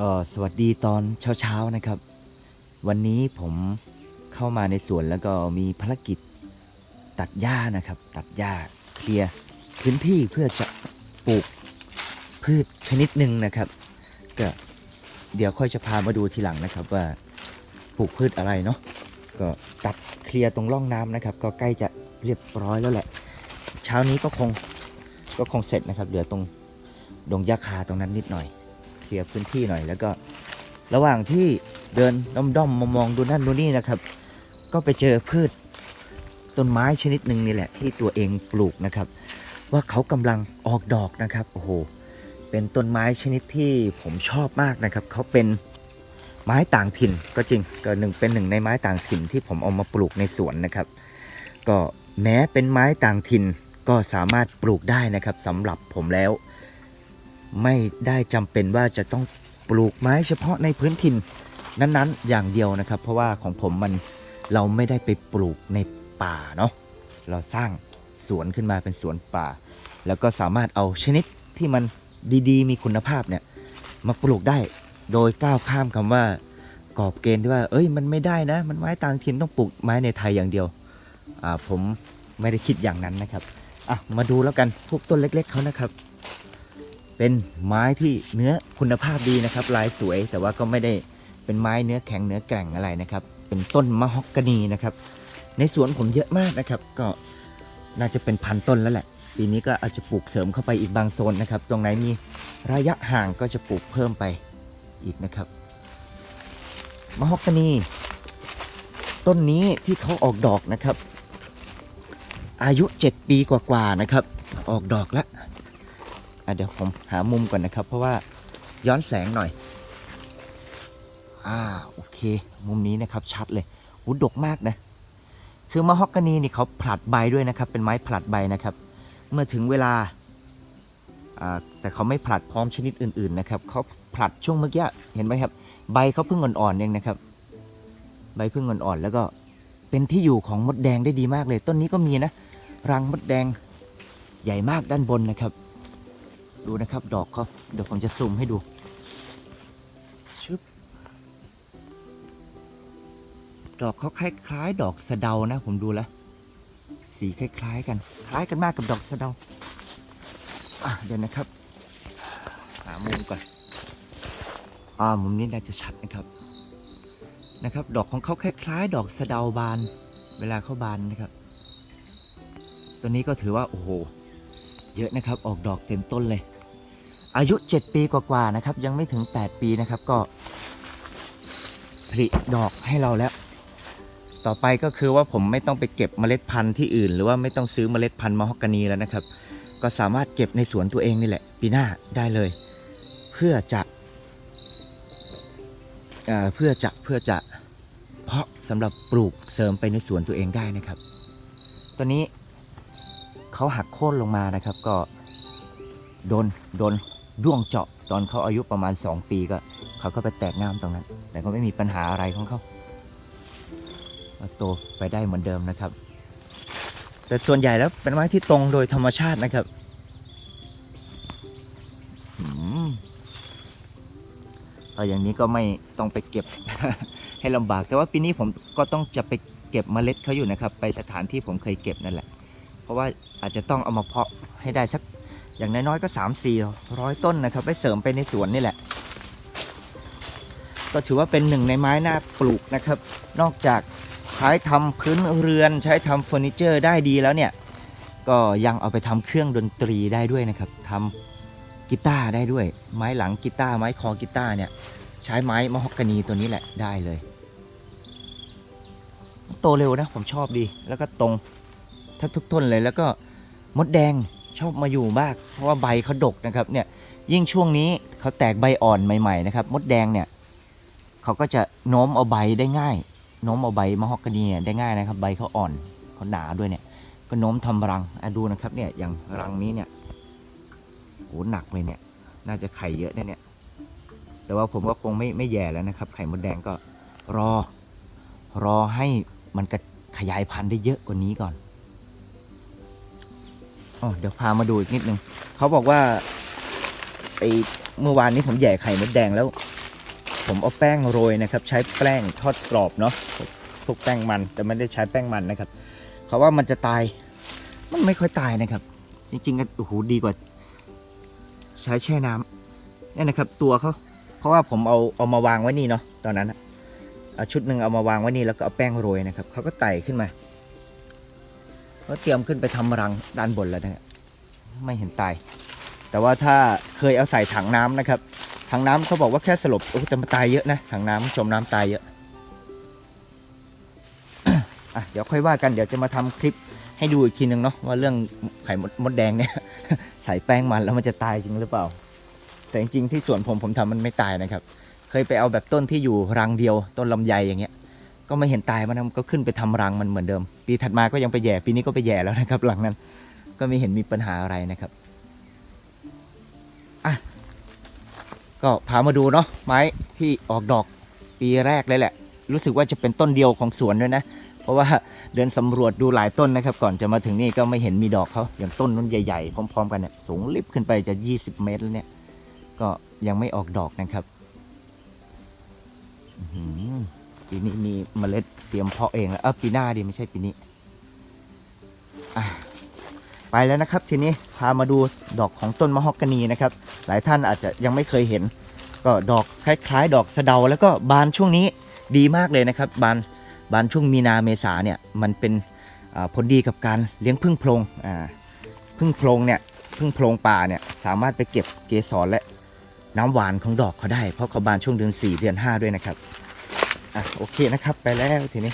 ก็สวัสดีตอนเช้าๆนะครับ วันนี้ผมเข้ามาในสวนแล้วก็มีภารกิจตัดหญ้านะครับ ตัดหญ้าเคลียร์พื้นที่เพื่อจะปลูกพืชชนิดหนึ่งนะครับ ก็เดี๋ยวค่อยจะพามาดูทีหลังนะครับว่าปลูกพืชอะไรเนาะก็ตัดเคลียร์ตรงร่องน้ำนะครับ ก็ใกล้จะเรียบร้อยแล้วแหละ เช้านี้ก็คงก็คงเสร็จนะครับ เหลือตรงดงหญ้าคาตรงนั้นนิดหน่อย เคลียร์พื้นที่หน่อย แล้วก็ระหว่างที่เดินด้อมๆมองๆดูนั่นดูนี่นะครับ ก็ไปเจอพืชต้นไม้ชนิดหนึ่งนี่แหละที่ตัวเองปลูกนะครับ ว่าเขากำลังออกดอกนะครับโอ้โหเป็นต้นไม้ชนิดที่ผมชอบมากนะครับเขาเป็นไม้ต่างถิ่นก็จริงก็หนึ่งเป็นหนึ่งในไม้ต่างถิ่นที่ผมเอามาปลูกในสวนนะครับ ก็แม้เป็นไม้ต่างถิ่นก็สามารถปลูกได้นะครับสำหรับผมแล้ว ไม่ได้จำเป็นว่าจะต้องปลูกไม้เฉพาะในพื้นถิ่นนั้นๆ อย่างเดียวนะครับ เพราะว่าของผมมันเราไม่ได้ไปปลูกในป่าเนาะเราสร้างสวนขึ้นมาเป็นสวนป่า แล้วก็สามารถเอาชนิดที่มันดีๆ มีคุณภาพเนี่ยมาปลูกได้โดยก้าวข้ามคำว่ากรอบเกณฑ์ที่ว่า เอ้ยมันไม่ได้นะ มันไม้ต่างถิ่นต้องปลูกไม้ในไทยอย่างเดียวอ่าผมไม่ได้คิดอย่างนั้นนะครับอะมาดูแล้วกันพวกต้นเล็ก ๆเขานะครับ เป็นไม้ที่เนื้อคุณภาพดีนะครับ ลายสวยแต่ว่าก็ไม่ได้เป็นไม้เนื้อแข็งเนื้อแกร่งอะไรนะครับ เป็นต้นมะฮอกกานีนะครับ ในสวนผมเยอะมากนะครับ ก็น่าจะเป็นพันต้นแล้วแหละ ปีนี้ก็อาจจะปลูกเสริมเข้าไปอีกบางโซนนะครับ ตรงไหนมีระยะห่างก็จะปลูกเพิ่มไปอีกนะครับมะฮอกกานี ต้นนี้ที่เขาออกดอกนะครับ อายุ 7 ปีกว่าๆนะครับ ออกดอกแล้ว เดี๋ยวผมหามุมก่อนนะครับ เพราะว่าย้อนแสงหน่อย อ่าโอเค มุมนี้นะครับชัดเลยหูดกมากนะ คือมะฮอกกานีนี่เขาผลัดใบด้วยนะครับ เป็นไม้ผลัดใบนะครับ เมื่อถึงเวลาอ่าแต่เขาไม่ผลัดพร้อมชนิดอื่น ๆ นะครับเขาผลัดช่วงเมื่อกี้เห็นไหมครับ ใบเขาเพิ่งอ่อนๆเองนะครับ ใบเพิ่งอ่อนๆแล้วก็เป็นที่อยู่ของมดแดงได้ดีมากเลย ต้นนี้ก็มีนะ รังมดแดงใหญ่มากด้านบนนะครับ ดูนะครับ ดอกเขาเดี๋ยวผมจะซูมให้ดูชึบดอกเขาคล้ายๆ ดอกสะเดานะ ผมดูแล้ว สีคล้ายๆ กัน คล้ายกันมากกับดอกสะเดาอะเดี๋ยวนะครับ หามุมก่อนอ่ามุมนี้น่าจะชัดนะครับนะครับ ดอกของเขาคล้ายๆ ดอกสะเดาบาน เวลาเขาบานนะครับ ตัวนี้ก็ถือว่าโอ้โห เยอะนะครับ ออกดอกเต็มต้นเลย อายุ 7 ปีกว่าๆนะครับ ยังไม่ถึง 8 ปีนะครับก็ผลิดอกให้เราแล้ว ต่อไปก็คือว่าผมไม่ต้องไปเก็บเมล็ดพันธุ์ที่อื่น หรือว่าไม่ต้องซื้อเมล็ดพันธุ์มะฮอกกานีแล้วนะครับ ก็สามารถเก็บในสวนตัวเองนี่แหละ ปีหน้าได้เลย เพื่อจะเอเพื่อจะเพื่อจะเพาะสำหรับปลูกเสริมไปในสวนตัวเองได้นะครับ ตอนนี้เขาหักโค่นลงมานะครับ ก็โดนโดน ด้วงเจาะตอนเขาอายุประมาณ 2 ปีก็เขาก็ไปแตกง่ามตรงนั้น แต่ก็ไม่มีปัญหาอะไรของเขาโตไปได้เหมือนเดิมนะครับ แต่ส่วนใหญ่แล้วเป็นไม้ที่ตรงโดยธรรมชาตินะครับอือาอย่างนี้ก็ไม่ต้องไปเก็บให้ลำบาก แต่ว่าปีนี้ผมก็ต้องจะไปเก็บเมล็ดเขาอยู่นะครับ ไปสถานที่ผมเคยเก็บนั่นแหละ เพราะว่าอาจจะต้องเอามาเพาะให้ได้สัก อย่างน้อยๆก็3 4 0 0ต้นนะครับไปเสริมไปในสวนนี่แหละ ก็ถือว่าเป็นหนึ่งในไม้หน่าปลูกนะครับ นอกจากใช้ทำพื้นเรือนใช้ทำเฟอร์นิเจอร์ได้ดีแล้วเนี่ย ก็ยังเอาไปทำเครื่องดนตรีได้ด้วยนะครับทำกีตาร์ได้ด้วย ไม้หลังกีตาร์ไม้คอกีตาร์เนี่ยใช้ไม้มะฮอกกานีตัวนี้แหละได้เลย โตเร็วนะผมชอบดีแล้วก็ตรงแทบทุกต้นเลยแล้วก็มดแดง ชอบมาอยู่มาก เพราะว่าใบเขาดกนะครับเนี่ยยิ่งช่วงนี้เขาแตกใบอ่อนใหม่ๆนะครับมดแดงเนี่ยเขาก็จะโน้มเอาใบได้ง่ายโน้มเอาใบมะฮอกกานีเนี่ยได้ง่ายนะครับ ใบเขาอ่อนเขาหนาด้วยเนี่ย ก็โน้มทำรังอะดูนะครับเนี่ยอย่างรังนี้เนี่ยโหหนักเลยเนี่ย น่าจะไข่เยอะแน่เนี่ย แต่ว่าผมก็คงไม่ไม่แย่แล้วนะครับ ไข่มดแดงก็รอ รอให้มันกระขยายพันธุ์ได้เยอะกว่านี้ก่อน อ๋อเดี๋ยวพามาดูอีกนิดนึงเขาบอกว่าไอเมื่อวานนี้ผมแย่ไข่มดแดงแล้ว ผมเอาแป้งโรยนะครับ ใช้แป้งทอดกรอบเนาะพวกแป้งมันแต่ไม่ได้ใช้แป้งมันนะครับเขาว่ามันจะตาย มันไม่ค่อยตายนะครับ จริงๆก็โอ้โหดีกว่า ใช้แช่น้ำนี่นะครับ ตัวเขาเพราะว่าผมเอาเอามาวางไว้นี่เนาะตอนนั้นเอาชุดหนึ่งเอามาวางไว้นี่แล้วก็เอาแป้งโรยนะครับเขาก็ไต่ขึ้นมา ก็เตรียมขึ้นไปทำรังด้านบนแล้วนะฮะไม่เห็นตาย แต่ว่าถ้าเคยเอาใส่ถังน้ำนะครับ ถังน้ำเขาบอกว่าแค่สลบโอ้แต่มันตายเยอะนะ ถังน้ำจมน้ำตายเยอะอะเดี๋ยวค่อยว่ากันเดี๋ยวจะมาทำคลิปให้ดูอีกทีนึงเนาะว่าเรื่องไข่มดมดแดงเนี่ยใส่แป้งมันแล้วมันจะตายจริงหรือเปล่า แต่จริงๆที่สวนผมผมทำมันไม่ตายนะครับ เคยไปเอาแบบต้นที่อยู่รังเดียว ต้นลำไยอย่างเงี้ย ก็ไม่เห็นตายมันก็ขึ้นไปทำรังมันเหมือนเดิม ปีถัดมาก็ยังไปแย่ปีนี้ก็ไปแย่แล้วนะครับ หลังนั้น ก็ไม่เห็นมีปัญหาอะไรนะครับอะก็พามาดูเนาะไม้ที่ออกดอกปีแรกเลยแหละ รู้สึกว่าจะเป็นต้นเดียวของสวนด้วยนะ เพราะว่าเดินสำรวจดูหลายต้นนะครับ ก่อนจะมาถึงนี่ก็ไม่เห็นมีดอกเขาอย่างต้นนู้นใหญ่ๆ พร้อม ๆ กันเนี่ยสูงลิบขึ้นไปจะ 20 เมตรแล้วเนี่ย ก็ยังไม่ออกดอกนะครับอื ปีนี้มีเมล็ดเตรียมเพาะเองแล้วเออปีหน้าดีไม่ใช่ปีนี้อไปแล้วนะครับ ทีนี้พามาดูดอกของต้นมะฮอกกานีนะครับ หลายท่านอาจจะยังไม่เคยเห็น ก็ดอกคล้ายๆ ดอกสะเดา แล้วก็บานช่วงนี้ดีมากเลยนะครับ บานบานช่วงมีนาเมษาเนี่ยมันเป็นผลดีกับการเลี้ยงพึ่งโพรงอ่าพึ่งโพรงเนี่ยพึ่งโพรงป่าเนี่ยสามารถไปเก็บเกสรและน้ำหวานของดอกเขาได้ เพราะเขาบานช่วงเดือน 4 เดือน 5 ด้วยนะครับ อะโอเคนะครับ ไปแล้วทีนี้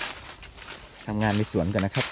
ทำงานในสวนกันนะครับ